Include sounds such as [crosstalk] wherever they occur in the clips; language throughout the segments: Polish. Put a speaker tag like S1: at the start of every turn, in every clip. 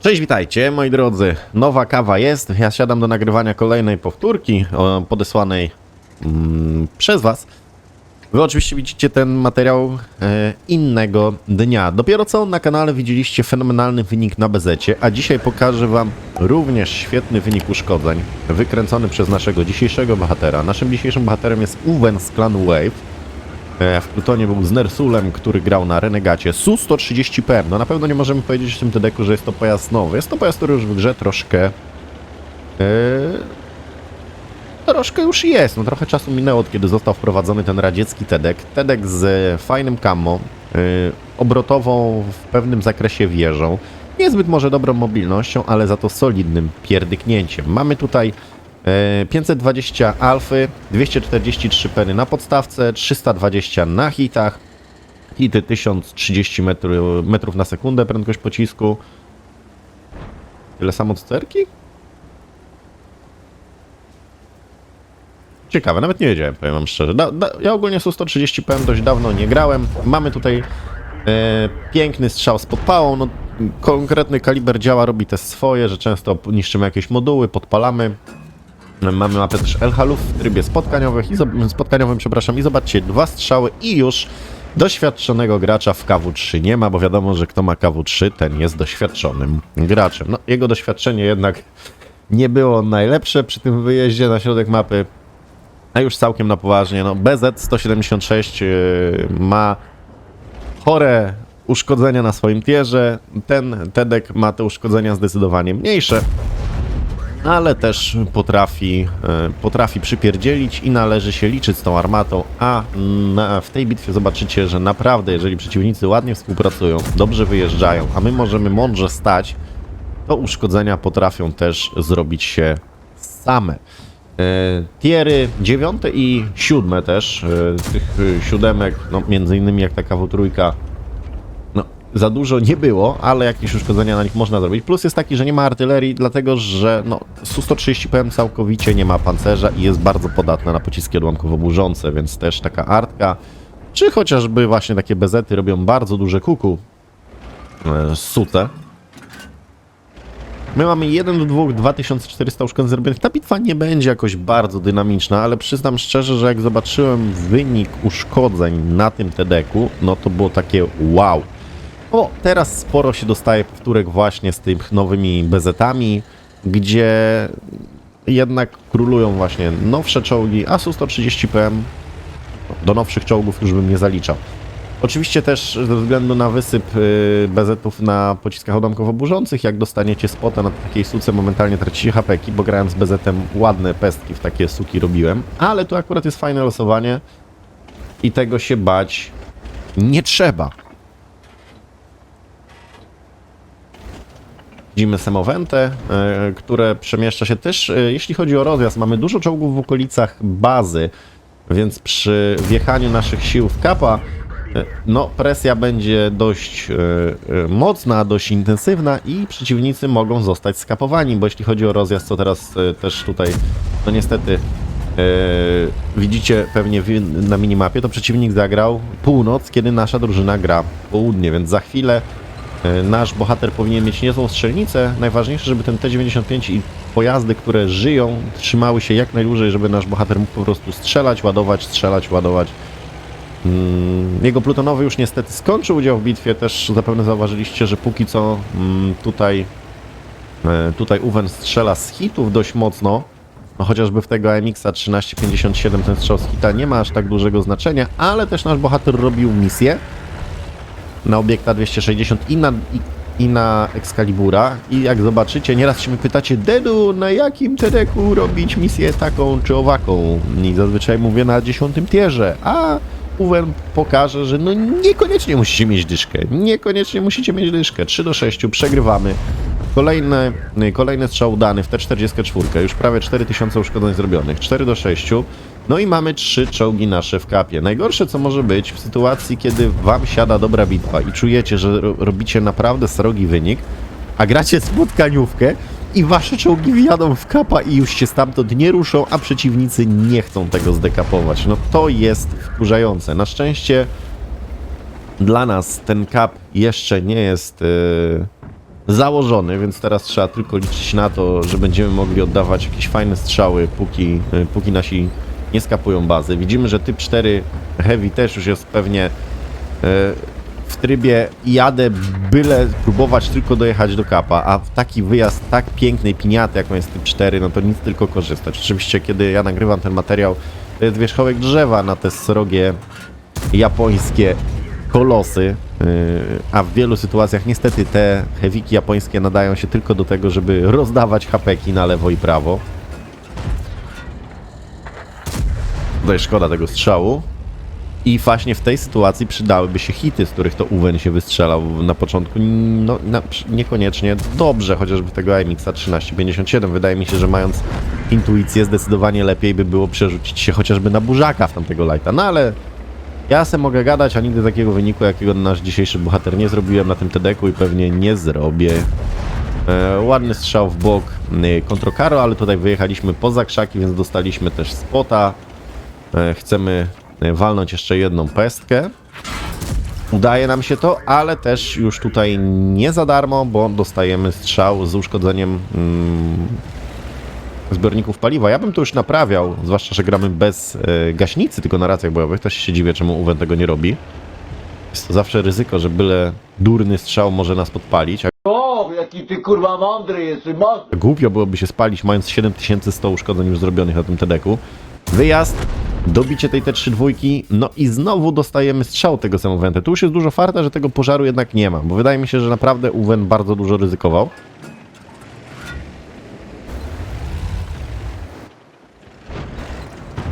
S1: Cześć, witajcie moi drodzy. Nowa kawa jest. Ja siadam do nagrywania kolejnej powtórki podesłanej mm, przez Was. Wy oczywiście widzicie ten materiał e, innego dnia. Dopiero co na kanale widzieliście fenomenalny wynik na bezecie, a dzisiaj pokażę Wam również świetny wynik uszkodzeń wykręcony przez naszego dzisiejszego bohatera. Naszym dzisiejszym bohaterem jest Uwen z Clan Wave. E, W Plutonie był z Nersulem, który grał na Renegacie Su-130 PM. No na pewno nie możemy powiedzieć w tym TDK-u, że jest to pojazd nowy. Jest to pojazd, który już w grze troszkę... e, troszkę już jest. No trochę czasu minęło, od kiedy został wprowadzony ten radziecki TEDek. TEDek z fajnym camo, e, obrotową w pewnym zakresie wieżą. Niezbyt może dobrą mobilnością, ale za to solidnym pierdyknięciem. Mamy tutaj E, 520 alfy, 243 peny na podstawce, 320 na hitach, hity 1030 metru, metrów na sekundę prędkość pocisku. Tyle samo cysterki? Ciekawe, nawet nie wiedziałem, powiem wam szczerze. Da, da, ja ogólnie su 130 PM dość dawno nie grałem. Mamy tutaj e, piękny strzał z podpałą. No, konkretny kaliber działa, robi te swoje, że często niszczymy jakieś moduły, podpalamy. Mamy mapę też Elhalów w trybie spotkaniowych i spotkaniowym, przepraszam, i zobaczcie, dwa strzały i już doświadczonego gracza w KW3 nie ma, bo wiadomo, że kto ma KW3, ten jest doświadczonym graczem. No, jego doświadczenie jednak nie było najlepsze przy tym wyjeździe na środek mapy, a już całkiem na poważnie. No, BZ-176 yy, ma chore uszkodzenia na swoim tierze, ten TEDek ma te uszkodzenia zdecydowanie mniejsze ale też potrafi, e, potrafi przypierdzielić i należy się liczyć z tą armatą, a na, w tej bitwie zobaczycie, że naprawdę, jeżeli przeciwnicy ładnie współpracują, dobrze wyjeżdżają, a my możemy mądrze stać, to uszkodzenia potrafią też zrobić się same. E, Tiery dziewiąte i siódme też, e, tych siódemek, no między innymi jak taka W3, no, za dużo nie było, ale jakieś uszkodzenia na nich można zrobić. Plus jest taki, że nie ma artylerii, dlatego że no, Su-130 PM całkowicie nie ma pancerza i jest bardzo podatna na pociski odłamkowo-burzące, więc też taka artka, czy chociażby właśnie takie bezety robią bardzo duże kuku e, sute. My mamy 1 do 2, 2400 uszkodzeń zrobionych. Ta bitwa nie będzie jakoś bardzo dynamiczna, ale przyznam szczerze, że jak zobaczyłem wynik uszkodzeń na tym TDK-u, no to było takie wow. O, teraz sporo się dostaje powtórek właśnie z tych nowymi bezetami, gdzie jednak królują właśnie nowsze czołgi, a Su-130 PM do nowszych czołgów już bym nie zaliczał. Oczywiście też ze względu na wysyp y, bezetów na pociskach odłamkowo-burzących, jak dostaniecie spota na takiej suce, momentalnie tracicie hapeki, bo grając z bezetem ładne pestki w takie suki robiłem, ale tu akurat jest fajne losowanie i tego się bać nie trzeba. Widzimy Semowentę, e, które przemieszcza się też, e, jeśli chodzi o rozjazd, mamy dużo czołgów w okolicach bazy, więc przy wjechaniu naszych sił w kapa, e, no presja będzie dość mocna, dość intensywna i przeciwnicy mogą zostać skapowani, bo jeśli chodzi o rozjazd, co teraz też tutaj, no niestety widzicie pewnie na minimapie, to przeciwnik zagrał północ, kiedy nasza drużyna gra południe, więc za chwilę Nasz bohater powinien mieć niezłą strzelnicę. Najważniejsze, żeby ten T-95 i pojazdy, które żyją, trzymały się jak najdłużej, żeby nasz bohater mógł po prostu strzelać, ładować, strzelać, ładować. Mm, Jego plutonowy już niestety skończył udział w bitwie. Też zapewne zauważyliście, że póki co mm, tutaj, e, tutaj Uwen strzela z hitów dość mocno. No chociażby w tego AMX-a 1357 ten strzał z hita nie ma aż tak dużego znaczenia, ale też nasz bohater robił misję na obiekta 260 i na, i, i na Excalibura. I jak zobaczycie, nieraz się mnie pytacie, Dedu, na jakim TDK-u robić misję taką czy owaką? I zazwyczaj mówię na 10 tierze, a Uwen pokaże, że no niekoniecznie musicie mieć dyszkę. Niekoniecznie musicie mieć dyszkę. 3 do 6 przegrywamy. Kolejny, kolejny strzał udany w T44, już prawie 4000 uszkodzeń zrobionych, 4 do 6. No i mamy trzy czołgi nasze w kapie. Najgorsze co może być w sytuacji, kiedy wam siada dobra bitwa i czujecie, że ro- robicie naprawdę srogi wynik, a gracie spotkaniówkę i wasze czołgi wjadą w kapa i już się stamtąd nie ruszą, a przeciwnicy nie chcą tego zdekapować. No to jest wkurzające. Na szczęście dla nas ten kap jeszcze nie jest... Yy założony, więc teraz trzeba tylko liczyć na to, że będziemy mogli oddawać jakieś fajne strzały, póki, y, póki nasi nie skapują bazy. Widzimy, że typ 4 Heavy też już jest pewnie y, w trybie jadę byle próbować tylko dojechać do kapa, a w taki wyjazd tak pięknej piniaty, jaką jest typ 4, no to nic tylko korzystać. Oczywiście, kiedy ja nagrywam ten materiał, to jest wierzchołek drzewa na te srogie japońskie kolosy, yy, a w wielu sytuacjach niestety te hewiki japońskie nadają się tylko do tego, żeby rozdawać hapeki na lewo i prawo. Tutaj szkoda tego strzału. I właśnie w tej sytuacji przydałyby się hity, z których to Uwen się wystrzelał na początku. No, na, niekoniecznie dobrze, chociażby tego IMX-a 1357. Wydaje mi się, że mając intuicję, zdecydowanie lepiej by było przerzucić się chociażby na burzaka w tamtego lighta. No ale ja se mogę gadać, a nigdy takiego wyniku, jakiego nasz dzisiejszy bohater nie zrobiłem na tym TDK-u i pewnie nie zrobię. E, ładny strzał w bok e, kontrokaro, ale tutaj wyjechaliśmy poza krzaki, więc dostaliśmy też spota. E, chcemy e, walnąć jeszcze jedną pestkę. Udaje nam się to, ale też już tutaj nie za darmo, bo dostajemy strzał z uszkodzeniem mm, zbiorników paliwa. Ja bym to już naprawiał, zwłaszcza, że gramy bez e, gaśnicy, tylko na racjach bojowych. Też się dziwię, czemu Uwen tego nie robi. Jest to zawsze ryzyko, że byle durny strzał może nas podpalić,
S2: O, jaki ty kurwa mądry jesteś, mądry.
S1: głupio byłoby się spalić, mając 7100 uszkodzeń już zrobionych na tym TDK-u. Wyjazd, dobicie tej T3 dwójki, no i znowu dostajemy strzał tego samowęta. Tu już jest dużo farta, że tego pożaru jednak nie ma, bo wydaje mi się, że naprawdę Uwen bardzo dużo ryzykował.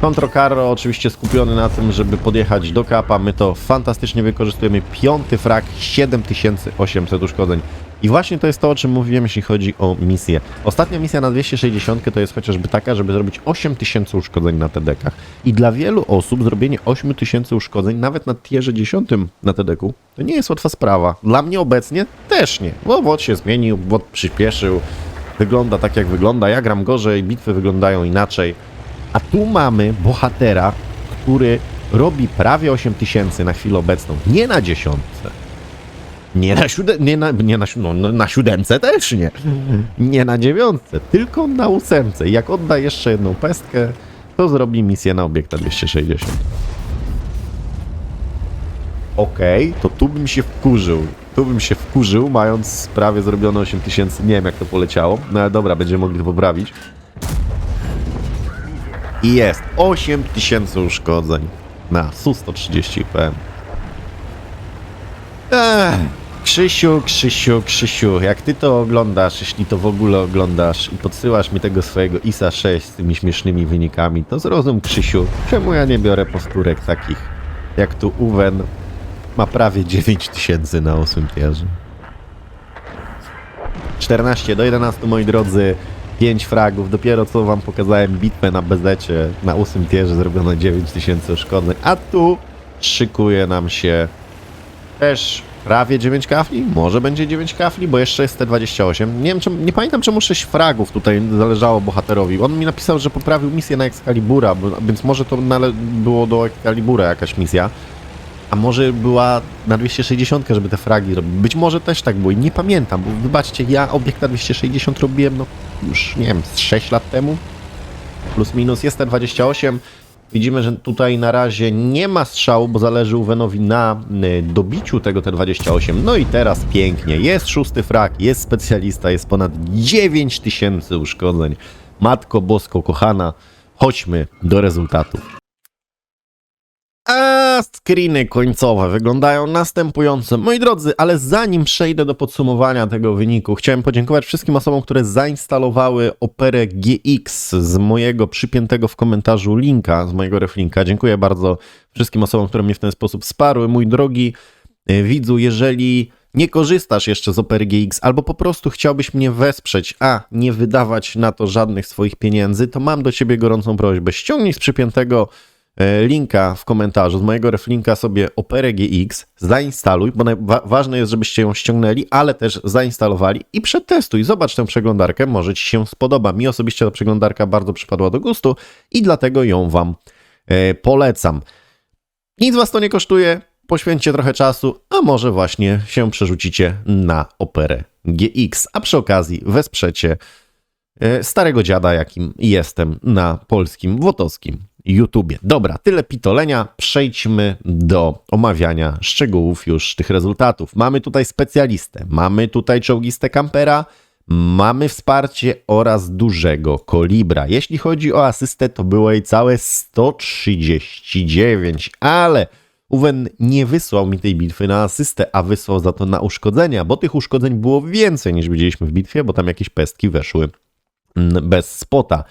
S1: Contro Carro oczywiście skupiony na tym, żeby podjechać do kapa. My to fantastycznie wykorzystujemy. Piąty frak, 7800 uszkodzeń. I właśnie to jest to, o czym mówiłem, jeśli chodzi o misję. Ostatnia misja na 260 to jest chociażby taka, żeby zrobić 8000 uszkodzeń na TDK-ach. I dla wielu osób zrobienie 8000 uszkodzeń, nawet na tierze 10 na TDK-u, to nie jest łatwa sprawa. Dla mnie obecnie też nie. Bo WOD się zmienił, WOD przyspieszył, wygląda tak jak wygląda. Ja gram gorzej, bitwy wyglądają inaczej. A tu mamy bohatera, który robi prawie 8000 na chwilę obecną. Nie na dziesiątce. Nie na, siódem, nie na, nie na, no, no, na siódemce też nie. Nie na dziewiątce, tylko na ósemce. Jak odda jeszcze jedną pestkę, to zrobi misję na obiekta 260. Okej, to tu bym się wkurzył. Tu bym się wkurzył, mając prawie zrobione 8000. Nie wiem, jak to poleciało. No ale dobra, będziemy mogli to poprawić. I jest 8000 uszkodzeń na Su-130 PM. Ech, Krzysiu, Krzysiu, Krzysiu, jak ty to oglądasz, jeśli to w ogóle oglądasz i podsyłasz mi tego swojego ISA 6 z tymi śmiesznymi wynikami, to zrozum, Krzysiu, czemu ja nie biorę powtórek takich, jak tu Uwen ma prawie 9000 na 8 tierze. 14 do 11, moi drodzy. 5 fragów. Dopiero co wam pokazałem bitwę na bezecie. Na 8 tierze zrobiono 9000 uszkodzeń. A tu szykuje nam się też prawie 9 kafli. Może będzie 9 kafli, bo jeszcze jest T28. Nie wiem, nie pamiętam czemu 6 fragów tutaj zależało bohaterowi. On mi napisał, że poprawił misję na Excalibura, bo- więc może to było do Excalibura jakaś misja. A może była na 260, żeby te fragi robić. Być może też tak było i nie pamiętam, bo wybaczcie, ja obiekta 260 robiłem no już, nie wiem, z 6 lat temu. Plus minus jest te 28. Widzimy, że tutaj na razie nie ma strzału, bo zależy Uwenowi na y, dobiciu tego T28. No i teraz pięknie. Jest szósty frak, jest specjalista, jest ponad 9000 uszkodzeń. Matko Bosko, kochana, chodźmy do rezultatów. A screeny końcowe wyglądają następująco. Moi drodzy, ale zanim przejdę do podsumowania tego wyniku, chciałem podziękować wszystkim osobom, które zainstalowały Operę GX z mojego przypiętego w komentarzu linka, z mojego reflinka. Dziękuję bardzo wszystkim osobom, które mnie w ten sposób wsparły. Mój drogi e, widzu, jeżeli nie korzystasz jeszcze z Opery GX albo po prostu chciałbyś mnie wesprzeć, a nie wydawać na to żadnych swoich pieniędzy, to mam do ciebie gorącą prośbę. Ściągnij z przypiętego linka w komentarzu, z mojego reflinka sobie Operę GX, zainstaluj, bo ważne jest, żebyście ją ściągnęli, ale też zainstalowali i przetestuj. Zobacz tę przeglądarkę, może Ci się spodoba. Mi osobiście ta przeglądarka bardzo przypadła do gustu i dlatego ją Wam e, polecam. Nic Was to nie kosztuje, poświęćcie trochę czasu, a może właśnie się przerzucicie na Operę GX, a przy okazji wesprzecie e, starego dziada, jakim jestem na polskim, wotowskim YouTubie. Dobra, tyle pitolenia. Przejdźmy do omawiania szczegółów już tych rezultatów. Mamy tutaj specjalistę, mamy tutaj czołgistę kampera, mamy wsparcie oraz dużego kolibra. Jeśli chodzi o asystę, to było jej całe 139, ale Uwen nie wysłał mi tej bitwy na asystę, a wysłał za to na uszkodzenia, bo tych uszkodzeń było więcej niż widzieliśmy w bitwie, bo tam jakieś pestki weszły mm, bez spota.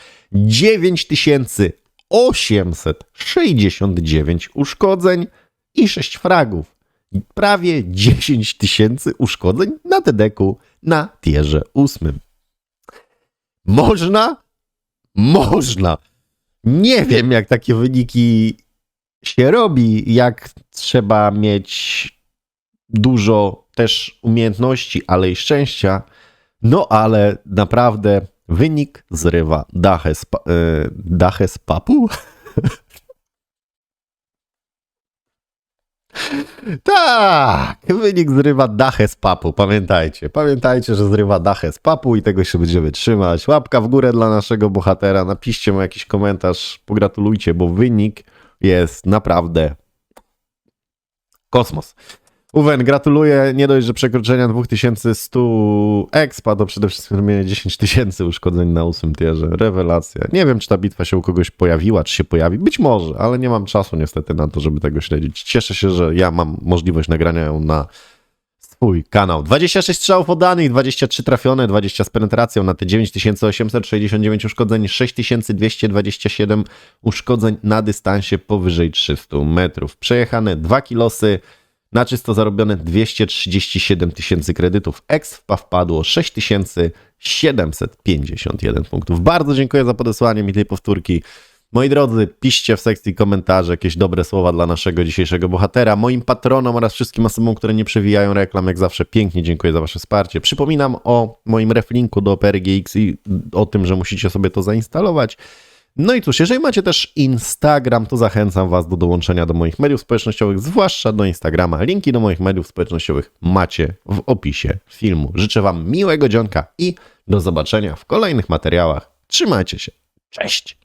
S1: 9869 uszkodzeń i 6 fragów. Prawie 10 tysięcy uszkodzeń na TDK-u na tierze ósmym. Można? Można. Nie wiem, jak takie wyniki się robi, jak trzeba mieć dużo też umiejętności, ale i szczęścia. No ale naprawdę wynik zrywa dachę z, pa- e, dachę z papu. [laughs] tak, wynik zrywa dachę z papu, pamiętajcie. Pamiętajcie, że zrywa dachę z papu i tego się będziemy trzymać. Łapka w górę dla naszego bohatera, napiszcie mu jakiś komentarz, pogratulujcie, bo wynik jest naprawdę kosmos. Uwen, gratuluję. Nie dość, że przekroczenia 2100 expa, to przede wszystkim robienie 10 tysięcy uszkodzeń na ósmym tierze. Rewelacja. Nie wiem, czy ta bitwa się u kogoś pojawiła, czy się pojawi. Być może, ale nie mam czasu niestety na to, żeby tego śledzić. Cieszę się, że ja mam możliwość nagrania ją na swój kanał. 26 strzałów oddanych, 23 trafione, 20 z penetracją na te 9869 uszkodzeń, 6227 uszkodzeń na dystansie powyżej 300 metrów. Przejechane 2 kilosy, na czysto zarobione 237 tysięcy kredytów. Expa wpadło 6751 punktów. Bardzo dziękuję za podesłanie mi tej powtórki. Moi drodzy, piszcie w sekcji komentarzy jakieś dobre słowa dla naszego dzisiejszego bohatera, moim patronom oraz wszystkim osobom, które nie przewijają reklam. Jak zawsze pięknie dziękuję za wasze wsparcie. Przypominam o moim reflinku do PRGX i o tym, że musicie sobie to zainstalować. No i cóż, jeżeli macie też Instagram, to zachęcam Was do dołączenia do moich mediów społecznościowych, zwłaszcza do Instagrama. Linki do moich mediów społecznościowych macie w opisie filmu. Życzę Wam miłego dzionka i do zobaczenia w kolejnych materiałach. Trzymajcie się. Cześć!